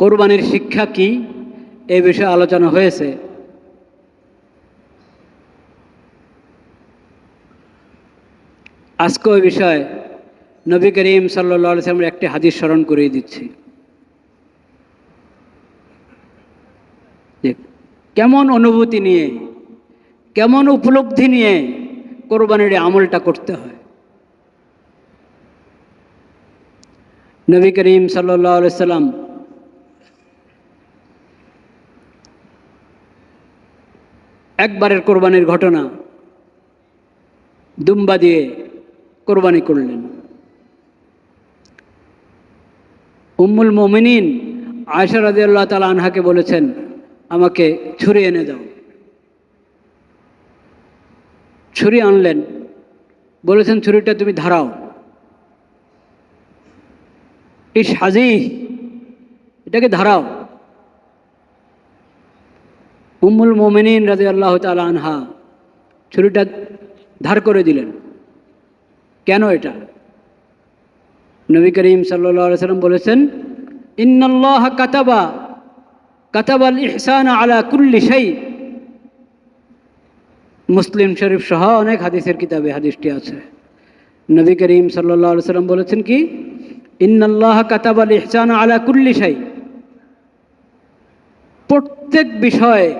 কোরবানির শিক্ষা কি? এ বিষয়ে আলোচনা হয়েছে। আজকে ওই বিষয়ে নবী করিম সাল্লা সাল্লামের একটি হাদিস স্মরণ করিয়ে দিচ্ছি। কেমন অনুভূতি নিয়ে, কেমন উপলব্ধি নিয়ে কোরবানির আমলটা করতে হয়? নবী করিম সাল্লাম একবারের কোরবানির ঘটনা দুম্বা দিয়ে কোরবানি করলেন। উম্মুল মোমিনিন আয়সা রাজি আল্লাহ তালা আনহাকে বলেছেন, আমাকে ছুরি এনে দাও। ছুরি আনলেন। বলেছেন, ছুরিটা তুমি ধারাও। এই সাজি এটাকে ধারাও। উম্মুল মোমিনিন রাজি আল্লাহ তালা আনহা ছুরিটা ধার করে দিলেন। কেন এটা? নবী করিম সাল্লা সাল্লাম বলেছেন, ইন্নাল্লাহ কাতাবা, কাতাবাল ইহসান আলা কুল্লি শাই। মুসলিম শরীফ সহ অনেক হাদিসের কিতাবে হাদিসটি আছে। নবী করিম সাল্লা সাল্লাম বলেছেন কি ইন্নাল্লাহ কাতাবাল ইহসান আলা কুল্লি শাই। প্রত্যেক বিষয়ে,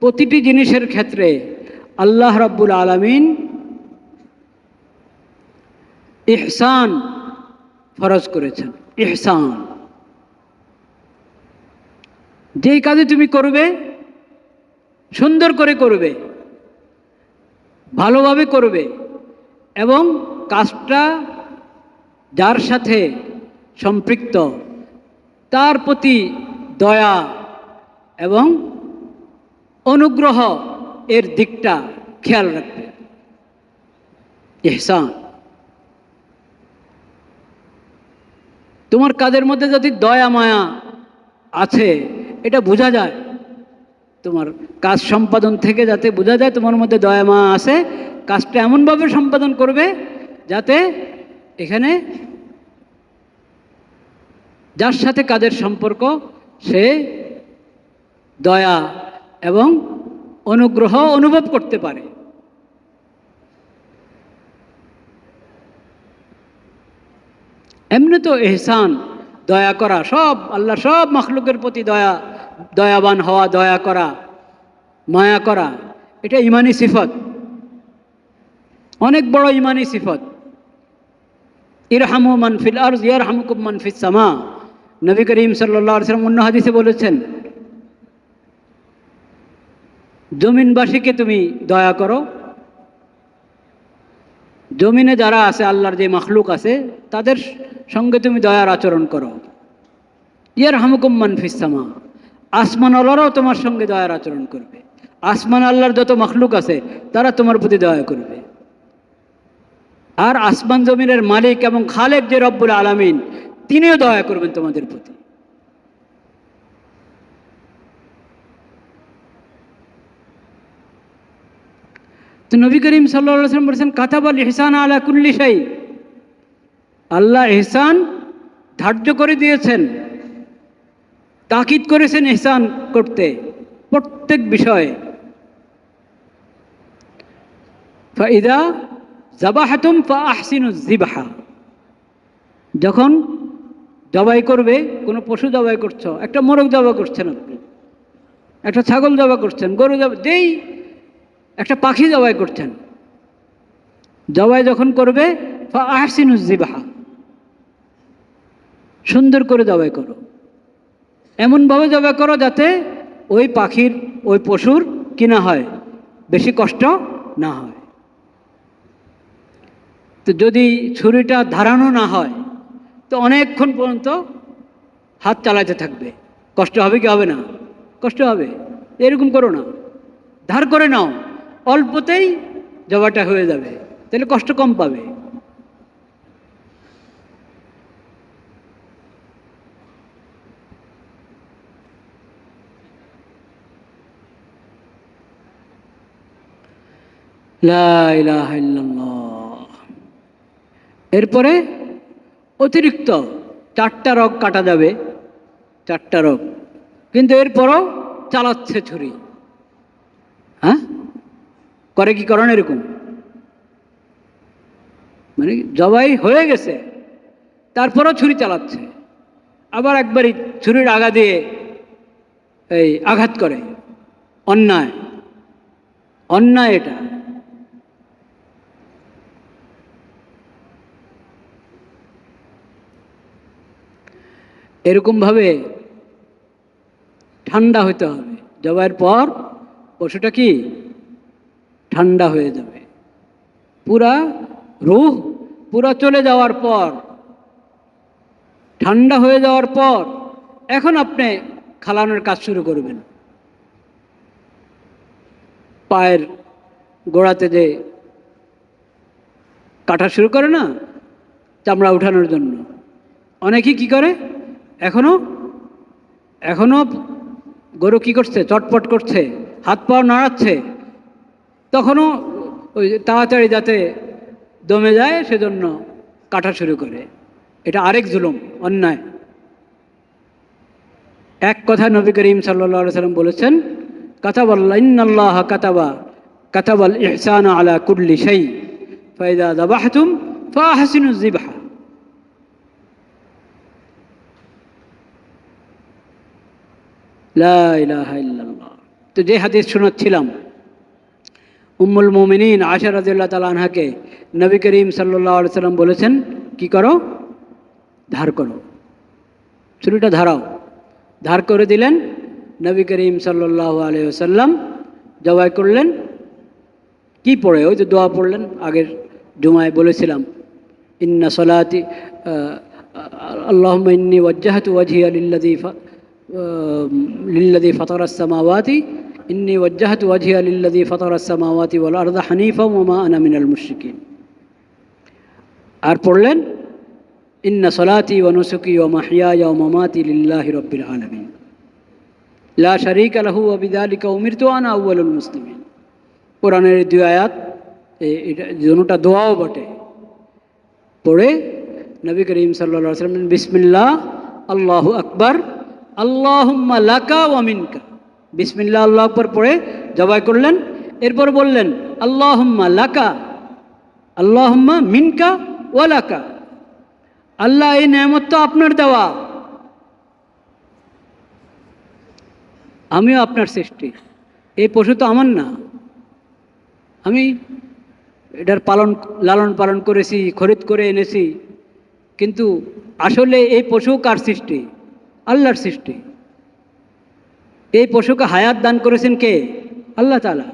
প্রতিটি জিনিসের ক্ষেত্রে আল্লাহ রাব্বুল আলমিন ইহসান ফরজ করেছেন। ইহসান। যেই কাজে তুমি করবে, সুন্দর করে করবে, ভালোভাবে করবে, এবং কাজটা যার সাথে সম্পৃক্ত, তার প্রতি দয়া এবং অনুগ্রহ এর দিকটা খেয়াল রাখবে। ইহসান। তোমার কাজের মধ্যে যদি দয়া, মায়া আছে, এটা বোঝা যায়। তোমার কাজ সম্পাদন থেকে যাতে বোঝা যায় তোমার মধ্যে দয়া, মায়া আছে, কাজটা এমনভাবে সম্পাদন করবে যাতে এখানে যার সাথে কাজের সম্পর্ক, সে দয়া এবং অনুগ্রহ অনুভব করতে পারে। এমনি তো এহসান, দয়া করা, সব আল্লাহ সব মখলুকের প্রতি দয়া, দয়াবান হওয়া, দয়া করা, মায়া করা, এটা ইমানি সিফত। অনেক বড় ইমানি সিফত। ইরহামু মানফিল আর ইয়ারহামুকুম মানফিস সামা। নবী করিম সাল্লাম অন্য হাদিসে বলেছেন, জমিনবাসীকে তুমি দয়া করো। জমিনে যারা আছে, আল্লাহর যে মখলুক আছে, তাদের সঙ্গে তুমি দয়ার আচরণ করো। ইয়ার হামুকুম মানফিসামা আসমান আল্লাহরাও তোমার সঙ্গে দয়ার আচরণ করবে। আসমান আল্লাহর যত মখলুক আছে, তারা তোমার প্রতি দয়া করবে। আর আসমান জমিনের মালিক এবং খালেক যে রব্বুল আলামিন, তিনিও দয়া করবেন তোমাদের প্রতি। নবী করিম সাল্লাম বলেছেন, কাতাবাল ইহসান আলা কুল্লি শাই। আল্লাহ ইহসান ধার্য করে দিয়েছেন, তাকিদ করেছেন ইহসান করতে, প্রত্যেক বিষয়ে। ফাইদা জাবাহাতুম ফা আহসিনু জিবাহা যখন জবাই করবে, কোনো পশু জবাই করছ, একটা মোরগ জবাই করছেন আপনি, একটা ছাগল জবাই করছেন, গরু জবাই, যেই একটা পাখি জবাই করছেন, জবাই যখন করবে আহসিনুজ্জিবাহা সুন্দর করে জবাই করো। এমনভাবে জবাই করো যাতে ওই পাখির, ওই পশুর কিনা হয়, বেশি কষ্ট না হয়। তো যদি ছুরিটা ধারানো না হয়, তো অনেকক্ষণ পর্যন্ত হাত চালাতে থাকবে। কষ্ট হবে কি হবে না? কষ্ট হবে। এরকম করো না। ধার করে নাও। অল্পতেই জবাটা হয়ে যাবে। তাহলে কষ্ট কম পাবে। লা ইলাহা ইল্লাল্লাহ। এরপরে অতিরিক্ত চারটা রোগ কাটা যাবে, চারটা রোগ। কিন্তু এরপরও চালাচ্ছে ছুরি। হ্যাঁ? করে কি করেন এরকম? মানে জবাই হয়ে গেছে, তারপরও ছুরি চালাচ্ছে। আবার একবারই ছুরির আগা দিয়ে এই আঘাত করে। অন্যায়। অন্যায় এটা। এরকমভাবে ঠান্ডা হতে হবে। জবাইয়ের পর পশুটা কি? ঠান্ডা হয়ে যাবে। পুরা রুহ পুরা চলে যাওয়ার পর, ঠান্ডা হয়ে যাওয়ার পর এখন আপনি খালানোর কাজ শুরু করবেন। পায়ের গোড়াতে যে কাটা শুরু করে না, চামড়া উঠানোর জন্য। অনেকেই কি করে? এখনও? এখনও গরু কি করছে? চটপট করছে, হাত পা নাড়াচ্ছে। তখনও ওই তাড়াতাড়ি যাতে দমে যায়, সেজন্য কাটা শুরু করে। এটা আরেক জুলুম, অন্যায়। এক কথা নবী করিম সাল্লা সাল্লাম বলেছেন কাতাবাল্লা ইন্নাল্লাহ কাতাবা, কাতাবাল ইহসান আলা কুল্লি শাই ফাইদা দাবাহতুম ফাহসিনু তো যে হাদিস শোনাচ্ছিলাম, উম্মুল মোমিনিন আশা রাজিল্লা তালা আনহাকে নবী করিম সাল্লাহ সাল্লাম বলেছেন, কি করো? ধার করো। ছুরিটা ধারাও। ধার করে দিলেন নবী করিম সাল্লাহ আলিয়াল্লাম জবাই করলেন। কি পড়ে? ওই তো দোয়া পড়লেন আগের জুমায় বলেছিলাম, ইন্না সলাতি আল্লাহ ইন্নি ওয়াজ্জাহাতু ওয়াজহিয়া লিল্লাযী লিল্লাযী ফাতারাস সামাওয়াতি ইন্নি ওয়াজ্জাহাতু ওয়াজহিয়া লিল্লাযী ফাতারাস সামাওয়াতি ওয়াল আরদা হানিফা ওয়া মা আনা মিনাল মুশরিকিন আর পড়লেন ইন্না সলাতি ওয়া নুসুকি ওয়া মাহইয়ায়া ওয়া মামাতি লিল্লাহি রাব্বিল আলামিন লা শারীকা লাহু ওয়া বিযালিকা উমিরতু আনা আউয়ালুল মুসলিমিন কোরআনের দুই আয়াত এটা দুটা দোয়াও বটে পড়ে নবী করিম সাল্লা সাল্লাম বিসমিল্লাহ আল্লাহু আকবার আল্লাহুম্মা লাকা ওয়া মিনকা। বিসমিল্লাহ, আল্লাহ আকবর পড়ে জবাই করলেন। এরপর বললেন, আল্লাহম্মা লাকা, আল্লাহুম্মা মিনকা ওয়া লাকা। আল্লাহ, এই নেয়ামত তো আপনার দেওয়া। আমিও আপনার সৃষ্টি। এই পশু তো আমার না। আমি এটার পালন, লালন পালন করেছি, খরিদ করে এনেছি। কিন্তু আসলে এই পশু কার সৃষ্টি? আল্লাহর সৃষ্টি। এই পশুকে হায়াত দান করেছেন কে? আল্লাহ তালা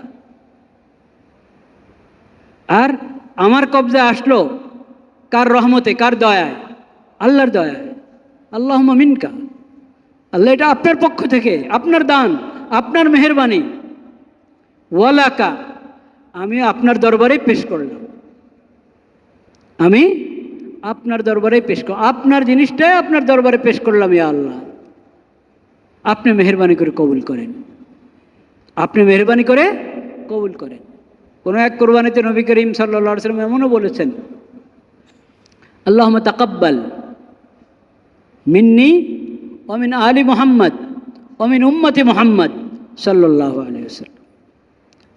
আর আমার কবজা আসলো কার রহমতে, কার দয়ায়? আল্লাহর দয়ায়। আল্লাহ মিনকা। আল্লাহ, এটা আপনার পক্ষ থেকে, আপনার দান, আপনার মেহরবানি। ওয়ালাকা, আমি আপনার দরবারে পেশ করলাম। আমি আপনার দরবারে পেশ করলাম আপনার জিনিসটাই আপনার দরবারে পেশ করলাম, ইয়া আল্লাহ। আপনি মেহরবানি করে কবুল করেন। আপনি মেহরবানি করে কবুল করেন। কোনো এক কোরবানিতে নবী করিম সাল্লা সাল্লাম এমনও বলেছেন আল্লাহ তাকাব্বাল মিন্নি অমিন আলী মোহাম্মদ অমিন উম্মতি মোহাম্মদ সাল্লাহ আলিয়াল্লাম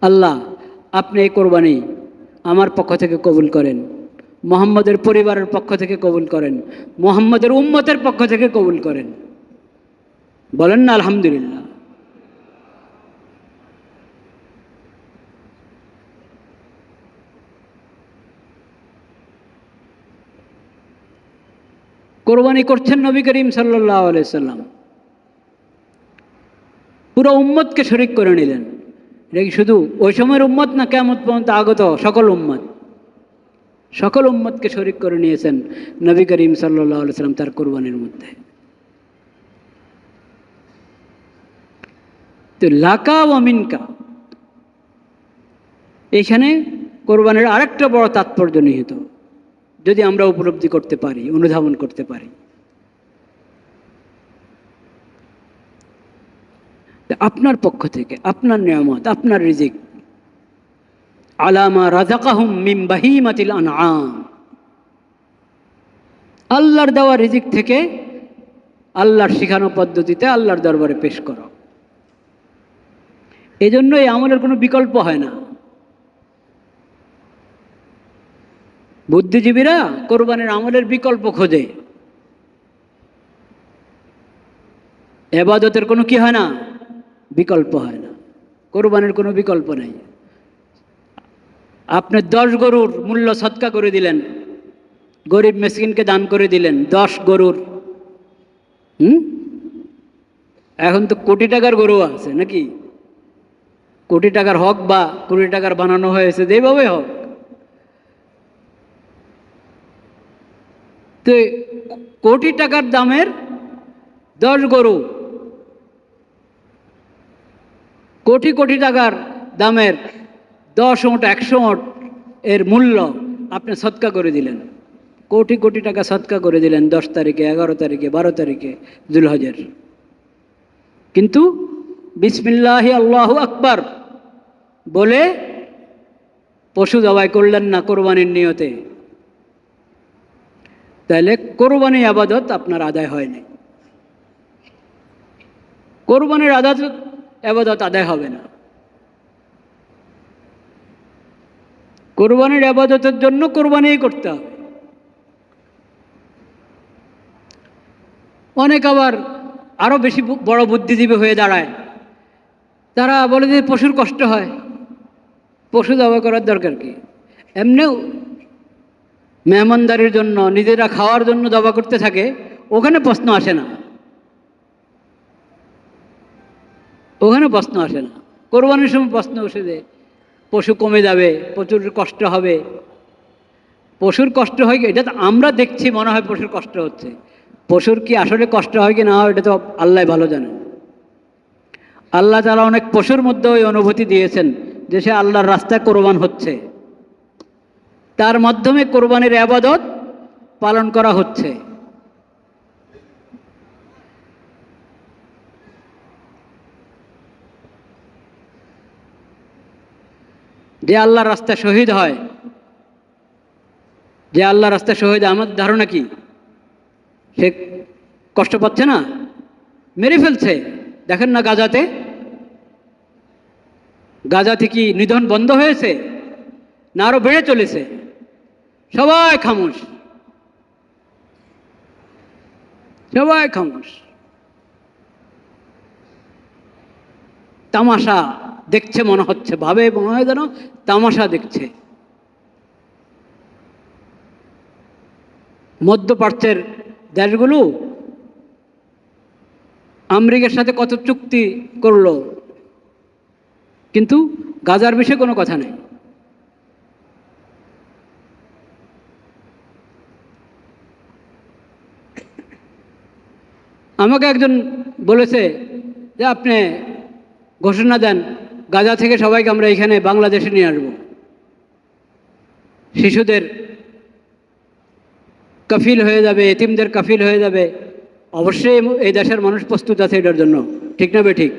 আল্লাহ, আপনি এই কোরবানি আমার পক্ষ থেকে কবুল করেন। মোহাম্মদের পরিবারের পক্ষ থেকে কবুল করেন, মোহাম্মদের উম্মতের পক্ষ থেকে কবুল করেন। বলেন না, আলহামদুলিল্লাহ। কোরবানি করছেন নবী করিম আলাইসাল্লাম পুরো উম্মতকে শরিক করে নিলেন। এটা কি শুধু ওই সময়ের উম্মত না কেমন পর্যন্ত আগত সকল উম্মত। সকল উম্মতকে শরিক করে নিয়েছেন নবী করিম সাল্লাহ সাল্লাম তার কোরবানির মধ্যে। তো লাকা ও মিনকা। এখানে কোরবানির আরেকটা বড় তাৎপর্য নিহিত। যদি আমরা উপলব্ধি করতে পারি, অনুধাবন করতে পারি। আপনার পক্ষ থেকে, আপনার নিয়ামত, আপনার রিজিক আলামা রাজাকাহুম মিম বাহিমাতিল আনআম। আল্লাহর দেওয়া রিজিক থেকে আল্লাহর শিখানো পদ্ধতিতে আল্লাহর দরবারে পেশ করো। এই জন্য এই আমলের কোনো বিকল্প হয় না। বুদ্ধিজীবীরা কোরবানির আমলের বিকল্প খোঁজে। এবাদতের কোনো কি হয় না? বিকল্প হয় না। কোরবানির কোনো বিকল্প নেই। আপনি দশ গরুর মূল্য সৎকা করে দিলেন। গরিব মেসকিনকে দান করে দিলেন দশ গরুর। হুম? এখন তো কোটি টাকার গরু আছে নাকি? কোটি টাকার হক বা কোটি টাকার বানানো হয়েছে যেভাবে হোক। তো কোটি টাকার দামের দশ গরু। কোটি কোটি টাকার দামের দশ ওট একশো ওট এর মূল্য আপনি সৎকা করে দিলেন। কোটি কোটি টাকা সৎকা করে দিলেন দশ তারিখে, এগারো তারিখে, বারো তারিখে দুলহজের কিন্তু বিসমিল্লাহি আল্লাহ আকবার বলে পশু জবাই করলেন না কোরবানির নিয়তে। তাহলে কোরবানি আবাদত আপনার আদায় হয়নি। কোরবানির আদাত আবাদত আদায় হবে না। কোরবানির আবাদতের জন্য কোরবানিই করতে হবে। অনেক আবার আরও বেশি বড় বুদ্ধিজীবী হয়ে দাঁড়ায়। তারা বলে যে পশুর কষ্ট হয়, পশু দাবা করার দরকার কি? এমনিও মেহমানদারির জন্য, নিজেরা খাওয়ার জন্য দাবা করতে থাকে, ওখানে প্রশ্ন আসে না। ওখানে প্রশ্ন আসে না। কোরবানির সময় প্রশ্ন বসে যে পশু কমে যাবে প্রচুর কষ্ট হবে। পশুর কষ্ট হয় কি? এটা তো আমরা দেখছি, মনে হয় পশুর কষ্ট হচ্ছে। পশুর কি আসলে কষ্ট হয় কি না হয়, এটা তো আল্লাহ ভালো জানেন। আল্লাহ তারা অনেক পশুর মধ্যে ওই অনুভূতি দিয়েছেন যে সে আল্লাহর রাস্তায় কোরবান হচ্ছে। তার মাধ্যমে কোরবানির আবাদত পালন করা হচ্ছে। যে আল্লাহর রাস্তায় শহীদ হয়। যে আল্লাহ রাস্তায় শহীদ আমার ধারণা কি? সে কষ্ট পাচ্ছে না? মেরে ফেলছে। দেখেন না গাজাতে? গাজাতে কি নিধন বন্ধ হয়েছে? না আরও বেড়ে চলেছে? সবাই খামোশ। সবাই খামোশ। তামাশা। দেখছে, মনে হচ্ছে, ভাবে মনে হয় যেন তামাশা দেখছে। মধ্যপ্রাচ্যের দেশগুলো আমেরিকার সাথে কত চুক্তি করল, কিন্তু গাজার বিষয়ে কোনো কথা নেই। আমাকে একজন বলেছে যে, আপনি ঘোষণা দেন গাজা থেকে সবাইকে আমরা এখানে বাংলাদেশে নিয়ে আসব। শিশুদের কাফিল হয়ে যাবে, এতিমদের কাফিল হয়ে যাবে। অবশ্যই এই দেশের মানুষ প্রস্তুত আছে এটার জন্য। ঠিক না ঠিক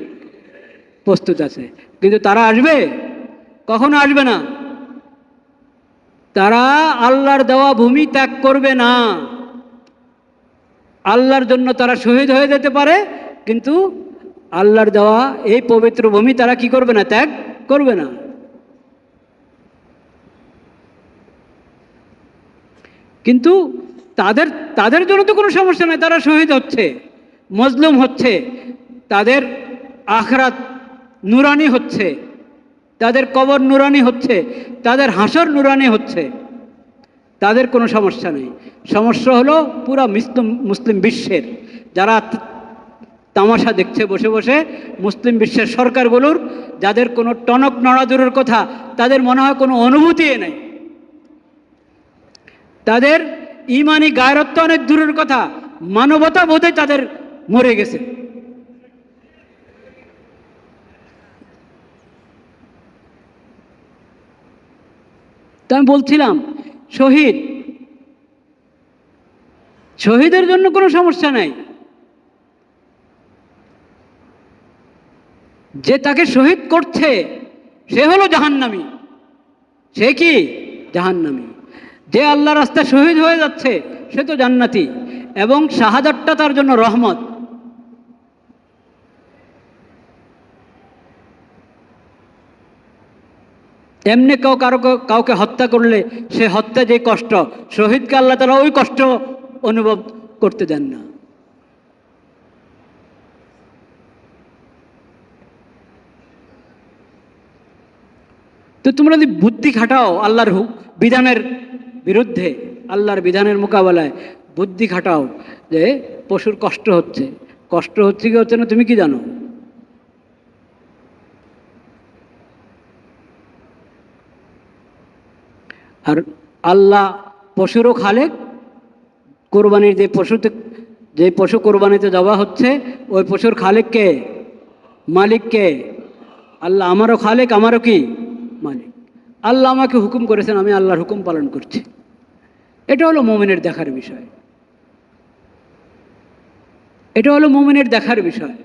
প্রস্তুত আছে। কিন্তু তারা আসবে? কখনো আসবে না। তারা আল্লাহর দেওয়া ভূমি ত্যাগ করবে না। আল্লাহর জন্য তারা শহীদ হয়ে যেতে পারে, কিন্তু আল্লাহর দেওয়া এই পবিত্র ভূমি তারা কি করবে না? ত্যাগ করবে না। কিন্তু তাদের তাদের জন্য তো কোনো সমস্যা নাই, তারা শহীদ হচ্ছে, মজলুম হচ্ছে, তাদের আখরাত নুরানি হচ্ছে, তাদের কবর নুরানি হচ্ছে, তাদের হাসর নুরানি হচ্ছে, তাদের কোনো সমস্যা নেই। সমস্যা হলো পুরা মুসলিম মুসলিম বিশ্বের যারা তামাশা দেখছে, বসে বসে মুসলিম বিশ্বের সরকারগুলোর যাদের কোনো টনক নড়াদুরের কথা, তাদের মনে হয় কোনো অনুভূতি নেই। তাদের ইমানি গায়রত্ব অনেক দূরের কথা, মানবতা বোধে তাদের মরে গেছে। তো আমি বলছিলাম, শহীদ, শহীদের জন্য কোনো সমস্যা নাই। যে তাকে শহীদ করছে, সে হলো জাহান্নামী। সে কি? জাহান্নামী। যে আল্লাহ রাস্তায় শহীদ হয়ে যাচ্ছে, সে তো জান্নাতি এবং শাহাদাতটা তার জন্য রহমত। এমনি কেউ কারও কাউকে হত্যা করলে সে হত্যা যে কষ্ট, শহীদকে আল্লাহ তারা ওই কষ্ট অনুভব করতে দেন না। তো তোমরা যদি বুদ্ধি খাটাও আল্লাহর বিধানের বিরুদ্ধে, আল্লাহর বিধানের মোকাবেলায় বুদ্ধি খাটাও যে পশুর কষ্ট হচ্ছে। কষ্ট হচ্ছে কি হচ্ছে না তুমি কি জানো? আর আল্লাহ পশুরও খালেক, কোরবানির যে পশুতে যে পশু কোরবানিতে যাওয়া হচ্ছে, ওই পশুর খালেককে মালিককে মালিক আল্লাহ আমারও খালেক, আমারও কি? মালিক। আল্লাহ আমাকে হুকুম করেছেন, আমি আল্লাহর হুকুম পালন করছি। এটা হলো মোমেনের দেখার বিষয়। এটা হলো মোমেনের দেখার বিষয়।